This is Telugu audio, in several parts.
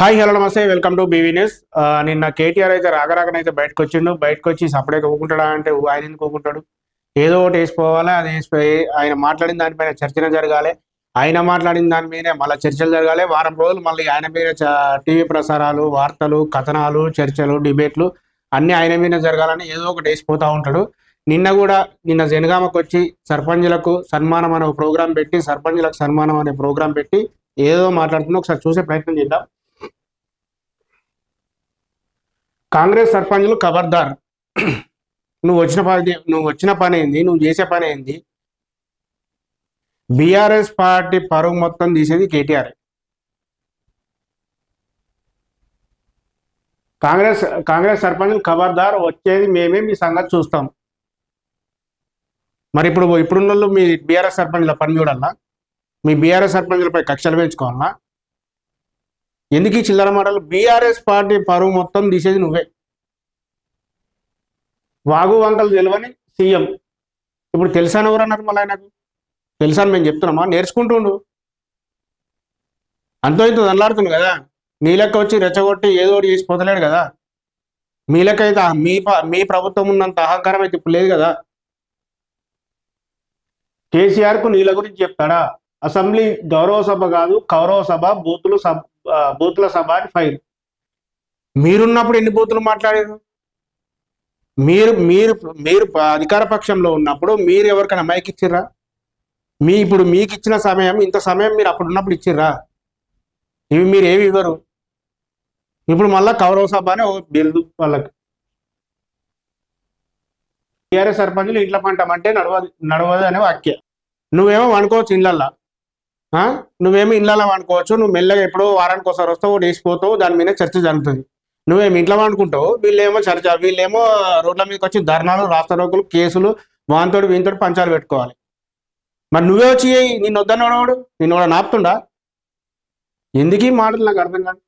హాయ్ హలో నమస్తే వెల్కమ్ టు బీవీ న్యూస్. నిన్న కేటీఆర్ అయితే రాగరాగనైతే బయటకు వచ్చిండు బయటకు వచ్చి సపరేట్ ఊకుంటాడా అంటే ఆయన ఎందుకు ఊకుంటాడు? ఏదో ఒకటి వేసుకోవాలి? అది వేసిపోయి ఆయన మాట్లాడిన దానిపైన చర్చన జరగాలి. ఆయన మాట్లాడిన దాని మీదనే మళ్ళీ చర్చలు జరగాలి. వారం రోజులు మళ్ళీ ఆయన మీద టీవీ ప్రసారాలు వార్తలు కథనాలు చర్చలు డిబేట్లు అన్ని ఆయన మీద జరగాలని ఏదో ఒకటి వేసిపోతూ ఉంటాడు. నిన్న కూడా నిన్న జనగామకు వచ్చి సర్పంచులకు సన్మానం అనే ప్రోగ్రాం పెట్టి సర్పంచులకు సన్మానం అనే ప్రోగ్రాం పెట్టి ఏదో మాట్లాడుతున్నా. ఒకసారి చూసే ప్రయత్నం చేద్దాం. కాంగ్రెస్ సర్పంచులు ఖబర్దార్ నువ్వు వచ్చిన పని నువ్వు వచ్చిన పని ఏంది? నువ్వు చేసే పని ఏంది? బీఆర్ఎస్ పార్టీ పరువు మొత్తం తీసేది కేటీఆర్. కాంగ్రెస్ కాంగ్రెస్ సర్పంచులు ఖబర్దార్ వచ్చేది మేమే మీ సంగతి చూస్తాం. మరి ఇప్పుడు ఇప్పుడున్న వాళ్ళు మీ బీఆర్ఎస్ సర్పంచుల పని చూడాలా? మీ బీఆర్ఎస్ సర్పంచులపై కక్షలు పెంచుకోవాలా ఎందుకు ఈ చిల్లర మాటలు? బీఆర్ఎస్ పార్టీ పరువు మొత్తం తీసేది నువ్వే. వాగు వంకలు తెలియని సీఎం. ఇప్పుడు తెలుసాను ఎవరు అన్నారు మళ్ళీ ఆయనకు? తెలుసాను మేము చెప్తున్నామా? నేర్చుకుంటుండు. అంతో ఇంత దల్లాడుతుండు కదా. నీ లెక్క వచ్చి రెచ్చగొట్టి ఏదో ఒకటి చేసి పోతలేడు కదా. మీ లెక్క అయితే మీ ప- మీ ప్రభుత్వం ఉన్నంత అహంకారం అయితే ఇప్పుడు లేదు కదా. కేసీఆర్కు నీళ్ళ గురించి చెప్తాడా? అసెంబ్లీ గౌరవ సభ కాదు కౌరవ సభ బూతులు సభ బూతుల సభ అని ఫైల్ మీరున్నప్పుడు ఎన్ని బూతులు మాట్లాడారు? మీరు మీరు మీరు అధికార పక్షంలో ఉన్నప్పుడు మీరు ఎవరికైనా మైక్ ఇచ్చిర్రా? మీ ఇప్పుడు మీకు ఇచ్చిన సమయం ఇంత సమయం మీరు అప్పుడు ఉన్నప్పుడు ఇచ్చిర్రా? ఇవి మీరు ఏమి ఇవ్వరు? ఇప్పుడు మళ్ళా కౌరవ సభ అని ఓ వాళ్ళకి. టీఆర్ఎస్ సర్పంచులు ఇంట్లో పంటమంటే నడవదు నడవదు అనే వాక్య. నువ్వేమో అనుకోవచ్చు ఇళ్ళల్లో. నువ్వేమి ఇళ్ళలో వండుకోవచ్చు నువ్వు మెల్లగా ఎప్పుడో వారానికి ఒకసారి వస్తావు వేసిపోతావు దాని మీద చర్చ జరుగుతుంది. నువ్వేమి ఇంట్లో వండుకుంటావు వీళ్ళేమో చర్చ వీళ్ళేమో రోడ్ల మీదకి వచ్చి ధర్నాలు రాస్తారోకులు కేసులు వాంతోడు వీంతోడు పంచాలు పెట్టుకోవాలి. మరి నువ్వే వచ్చి చేయి, నిన్ను వద్దన్నవాడు నిన్ను కూడా నాపుతుండా? ఎందుకు ఈ మాటలు నాకు అర్థం కాదు?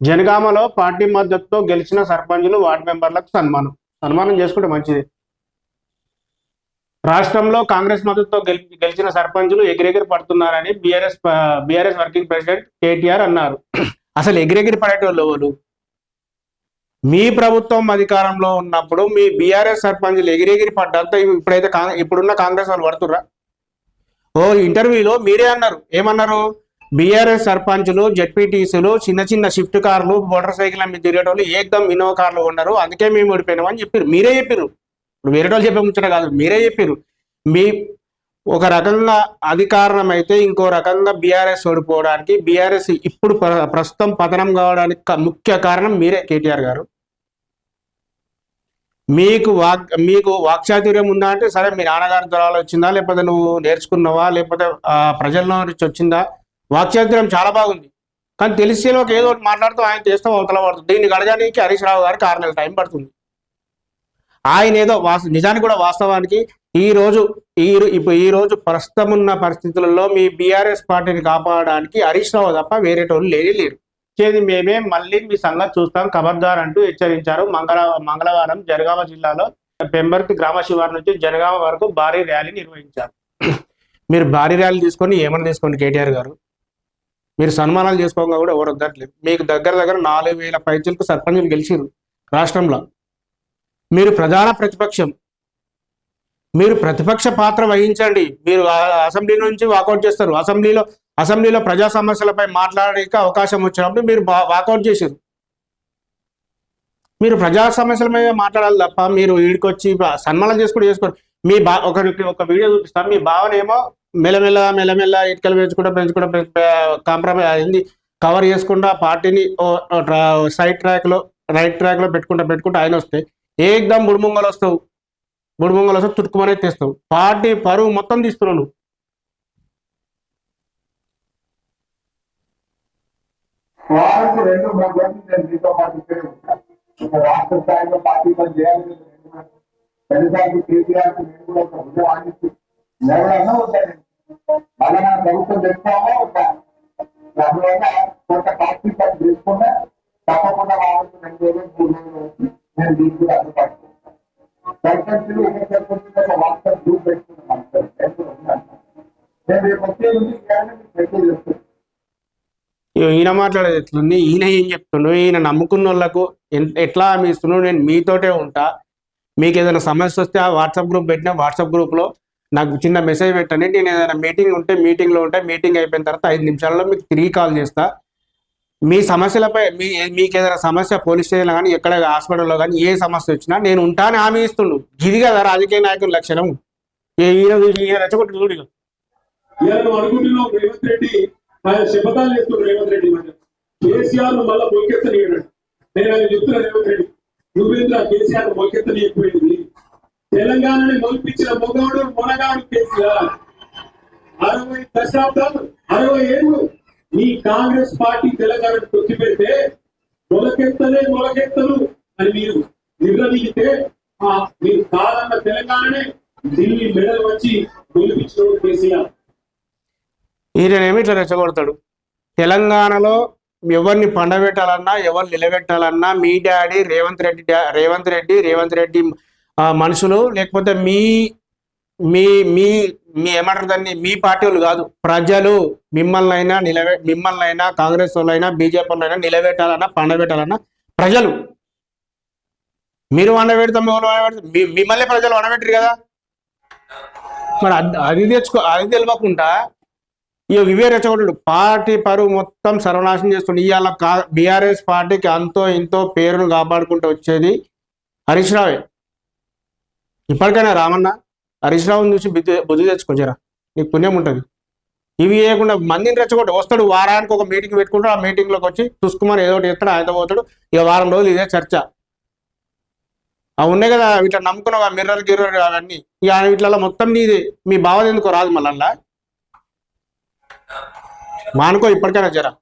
జనగామలో పార్టీ మద్దతుతో గెలిచిన సర్పంచులు వార్డు మెంబర్లకు సన్మానం. సన్మానం చేసుకుంటే మంచిది. రాష్ట్రంలో కాంగ్రెస్ మద్దతుతో గెలిచిన సర్పంచులు ఎగిరెగిరి పడుతున్నారని బీఆర్ఎస్ బీఆర్ఎస్ వర్కింగ్ ప్రెసిడెంట్ కేటీఆర్ అన్నారు. అసలు ఎగిరెగిరి పడేటోళ్ళు ఎవరు? మీ ప్రభుత్వం అధికారంలో ఉన్నప్పుడు మీ బీఆర్ఎస్ సర్పంచులు ఎగిరెగిరి పడ్డంతా ఇప్పుడైతే ఇప్పుడున్న కాంగ్రెస్ వాళ్ళు పడుతుర్రా? ఓ ఇంటర్వ్యూలో మీరే అన్నారు. ఏమన్నారు? బీఆర్ఎస్ సర్పంచులు జెడ్పీటీసీలు చిన్న చిన్న షిఫ్ట్ కార్లు మోటార్ సైకిల్ మీద తిరిగేటోళ్ళు ఏకదం ఇన్నోవా కార్లు ఉన్నారు అందుకే మేము ఓడిపోయినామని చెప్పారు మీరే చెప్పారు ఇప్పుడు వేరే వాళ్ళు చెప్పే ముచ్చట కాదు మీరే చెప్పారు మీ ఒక రకంగా అధికారం ఇంకో రకంగా బీఆర్ఎస్ ఓడిపోవడానికి బీఆర్ఎస్ ఇప్పుడు ప్ర- ప్రస్తుతం పతనం కావడానికి ముఖ్య కారణం మీరే కేటీఆర్ గారు. మీకు వాక్ మీకు వాక్చాతుర్యం ఉందా అంటే సరే మీ నాన్నగారి ద్వారా వచ్చిందా లేకపోతే నువ్వు నేర్చుకున్నావా లేకపోతే ప్రజల్లో నుంచి వచ్చిందా? వాక్చాతుర్యం చాలా బాగుంది. కానీ తెలిసేలోకి ఏదో ఒకటి మాట్లాడుతూ ఆయన చేస్తాం అవతల పడుతుంది. దీన్ని అడగడానికి హరీష్ రావు గారికి ఆరు నెలల టైం పడుతుంది. ఆయన ఏదో వాస్ నిజానికి కూడా వాస్తవానికి ఈ రోజు ఈ ఇప్పుడు ఈ రోజు ప్రస్తుతం ఉన్న పరిస్థితులలో మీ బీఆర్ఎస్ పార్టీని కాపాడడానికి హరీష్ రావు తప్ప వేరేటోళ్ళు లేనే లేరు. చేది మేమే మళ్ళీ మీ సంగతి చూస్తాం. ఖబర్దార్ అంటూ హెచ్చరించారు. మంగళ మంగళవారం జనగామ జిల్లాలో పెంబర్తి గ్రామ శివారు నుంచి జనగామ వరకు భారీ ర్యాలీ నిర్వహించారు. మీరు భారీ ర్యాలీ తీసుకొని ఏమని తీసుకోండి కేటీఆర్ గారు? మీరు సన్మానాలు చేసుకోగా కూడా ఎవరు వద్దట్లేదు మీకు దగ్గర దగ్గర నాలుగు వేల పైచులకు సర్పంచులు గెలిచిరు రాష్ట్రంలో. మీరు ప్రధాన ప్రతిపక్షం. మీరు ప్రతిపక్ష పాత్ర వహించండి. మీరు అసెంబ్లీ నుంచి వాకౌట్ చేస్తారు. అసెంబ్లీలో అసెంబ్లీలో ప్రజా సమస్యలపై మాట్లాడడానికి అవకాశం వచ్చినప్పుడు మీరు బా- వాకౌట్ చేశారు మీరు ప్రజా సమస్యల మీద మాట్లాడాలి తప్ప మీరు వీడికొచ్చి సన్మానం చేసుకుంటూ చేసుకోరు. మీ బా ఒకరికి ఒక వీడియో చూపిస్తాను. మీ భావన ఏమో మెల్లమెల్ల మెల్లమెల్ల ఇటుకలు పెంచుకుంటూ పెంచుకుంటూ కాంప్రమైజ్ అయింది. కవర్ చేసుకుంటా పార్టీని సైడ్ ట్రాక్లో రైట్ ట్రాక్లో పెట్టుకుంటా పెట్టుకుంటా ఆయన వస్తే ఏకదం బుడుముంగలు వస్తావు బుడుముంగలు వస్తావు తుట్టుకుమనే తెస్తావు. పార్టీ పరువు మొత్తం తీసుకున్నావు పార్టీ కూడా ప్రభుత్వం కొంత పార్టీ పని తప్పకుండా రెండు రోజులు మూడు రోజులు నేను కూడా సర్పంచులు ఉప సర్పంచులు ఒక వాట్సాప్ గ్రూప్ పెట్టుకున్నాను నేను ఉన్నాను నేను రేపు వచ్చే ఈయన మాట్లాడేది ఎట్లుంది? ఈయన ఏం చెప్తుండు ఈయన నమ్ముకున్న వాళ్ళకు ఎన్- ఎట్లా హామీ ఇస్తున్నాడు నేను మీతోటే ఉంటా. మీకు ఏదైనా సమస్య వస్తే ఆ వాట్సాప్ గ్రూప్ పెట్టిన వాట్సాప్ గ్రూప్లో నాకు చిన్న మెసేజ్ పెట్టండి. నేను ఏదైనా మీటింగ్ ఉంటే మీటింగ్లో ఉంటే మీటింగ్ అయిపోయిన తర్వాత ఐదు నిమిషాల్లో మీకు తిరిగి కాల్ చేస్తా. మీ సమస్యలపై మీ మీకు ఏదైనా సమస్య పోలీస్ స్టేషన్లో కానీ ఎక్కడ హాస్పిటల్లో కానీ ఏ సమస్య వచ్చినా నేను ఉంటాను హామీ ఇస్తుండు. ఇది కదా రాజకీయ నాయకుల లక్షణం. ఏ- రెచ్చగొట్టు రేవంత్ రెడ్డి శపథాలు చేస్తున్నాడు రేవంత్ రెడ్డి కేసీఆర్ నేను ఆయన చెప్తున్నా రేవంత్ రెడ్డి నువ్వేంద్ర కేసీఆర్ తెలంగాణని మొలిపించిన మొగవాడు మొనగాడు కేసీఆర్. అరవై దశాబ్దాలు అరవై ఏళ్ళు నీ కాంగ్రెస్ పార్టీ తెలంగాణను తొక్కి పెడితే మొలకెత్తలే మొలకెత్తలు అని మీరు నిర్ణయితే ఆ మీరు కాదన్న తెలంగాణనే ఢిల్లీ మెడల్ వచ్చి గెలిపించడం కేసీఆర్. ఈయనేమి ఇట్లా రెచ్చగొడతాడు? తెలంగాణలో ఎవరిని పండబెట్టాలన్నా ఎవరు నిలబెట్టాలన్నా మీ డాడీ రేవంత్ రెడ్డి రేవంత్ రెడ్డి రేవంత్ రెడ్డి మనుషులు లేకపోతే మీ మీ మీ మీ ఏమంటారు దాన్ని మీ పార్టీ వాళ్ళు కాదు. ప్రజలు మిమ్మల్ని అయినా నిలబె మిమ్మల్ని అయినా కాంగ్రెస్ వాళ్ళైనా బీజేపీ వాళ్ళైనా నిలబెట్టాలన్నా పండబెట్టాలన్నా ప్రజలు. మీరు వండబెడతాం ఎవరు వండబెడతాం మిమ్మల్ని ప్రజలు వండబెట్టరు కదా. మరి అది- అది తెచ్చుకో అది తెలియకుండా ఇక ఇవే రెచ్చగొట్టాడు. పార్టీ పరువు మొత్తం సర్వనాశనం చేస్తుంది ఇవాళ కా బీఆర్ఎస్ పార్టీకి అంతో ఇంతో పేరును కాపాడుకుంటూ వచ్చేది హరీష్ రావే. ఇప్పటికైనా రామన్న? హరీష్ రావుని చూసి బుద్ధి బుద్ధి తెచ్చుకోజరా నీకు పుణ్యం ఉంటుంది. ఇవి చేయకుండా మందిని రెచ్చగొట్టు. వస్తాడు వారానికి ఒక మీటింగ్ పెట్టుకుంటాడు ఆ మీటింగ్లోకి వచ్చి చూసుకుమని ఏదో ఒకటి చేస్తాడు ఆయన పోతాడు. ఇక వారం రోజులు ఇదే చర్చ. అవి ఉన్నాయి కదా ఇట్లా నమ్ముకున్నావు ఆ మిర్రర్ గిర్రర్ అవన్నీ. ఇక వీటిలో మొత్తం నీది. మీ బావది ఎందుకో రాదు మళ్ళా మానుకో ఇప్పటికైనా జరా.